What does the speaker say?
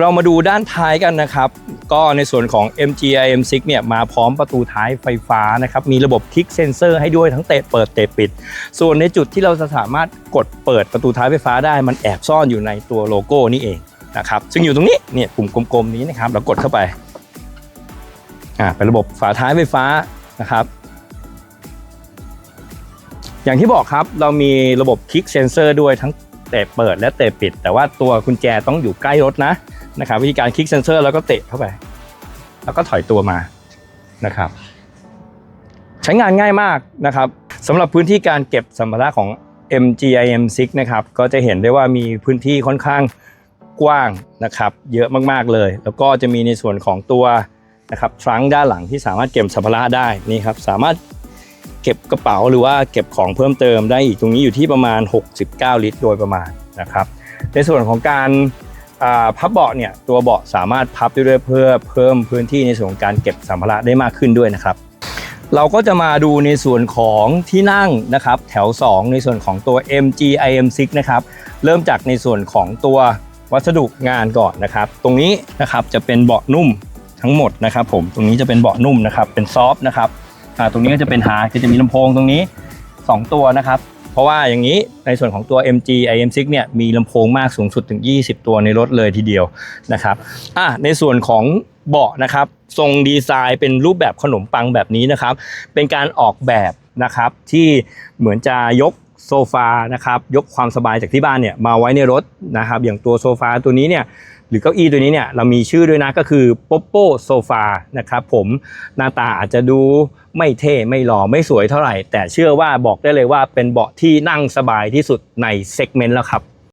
เรามาดูด้านท้ายกันนะครับ ก็ในส่วนของ MG IM6 เนี่ยมาพร้อมประตูท้ายไฟฟ้านะครับ มีระบบคลิกเซนเซอร์ให้ด้วยทั้งเตะเปิดเตะปิด ส่วนในจุดที่เราจะสามารถกดเปิดประตูท้ายไฟฟ้าได้ มันแอบซ่อนอยู่ในตัวโลโก้นี่เองนะครับ ซึ่งอยู่ตรงนี้เนี่ยปุ่มกลมๆนี้นะครับ เรากดเข้าไปอ่าเป็นระบบฝาท้ายไฟฟ้านะครับอย่างที่บอกครับเรามีระบบคลิกเซนเซอร์ด้วยทั้ง เตะเปิดและเตะปิด แต่ว่าตัวกุญแจต้องอยู่ใกล้รถนะนะครับวิธีการคลิกเซนเซอร์แล้วก็เตะเข้าไป แล้วก็ถอยตัวมานะครับ ใช้งานง่ายมากนะครับสำหรับพื้นที่การเก็บสัมภาระของ MGIM6 นะครับก็จะเห็นได้ว่ามีพื้นที่ค่อนข้างกว้างนะครับ เยอะมากๆเลย แล้วก็จะมีในส่วนของตัวนะครับทรังด้านหลังที่สามารถเก็บสัมภาระได้นี่ครับ สามารถ เก็บกระเป๋าหรือว่าเก็บของเพิ่มเติมได้อีกตรงนี้อยู่ที่ประมาณ 69 ลิตร โดยประมาณนะครับ ในส่วนของการพับเบาะเนี่ยตัวเบาะสามารถพับได้ด้วยเพื่อเพิ่มพื้นที่ในส่วนของการเก็บสัมภาระได้มากขึ้นด้วยนะครับ เราก็จะมาดูในส่วนของที่นั่งนะครับแถว 2 ในส่วนของตัว MG IM6 นะครับเริ่มจากในส่วนของตัววัสดุงานก่อนนะครับ ตรงนี้นะครับจะเป็นเบาะนุ่มทั้งหมดนะครับผมตรงนี้จะเป็นเบาะนุ่มนะครับเป็นซอฟต์นะครับ อ่าตรงนี้ก็จะเป็นฮาร์ดก็จะมีลำโพงตรงนี้ 2 ตัวนะครับ เพราะว่าอย่างนี้ในส่วนของตัว MG IM6 เนี่ยมีลำโพงมากสูงสุดถึง 20 ตัวในรถเลยทีเดียวนะครับอะในส่วนของเบาะนะครับ ทรงดีไซน์เป็นรูปแบบขนมปังแบบนี้นะครับ เป็นการออกแบบนะครับที่เหมือนจะยกโซฟานะครับยกความสบายจากที่บ้านเนี่ยมาไว้ในรถนะครับ อย่างตัวโซฟาตัวนี้เนี่ย หรือเก้าอี้ตัวนี้เนี่ยเรามีชื่อด้วยนะก็คือ Popo Sofa นะครับผมหน้าตาอาจจะดูไม่เท่ไม่หล่อไม่สวยเท่าไหร่ แต่เชื่อว่าบอกได้เลยว่าเป็นเบาะที่นั่งสบายที่สุดในเซกเมนต์แล้วครับ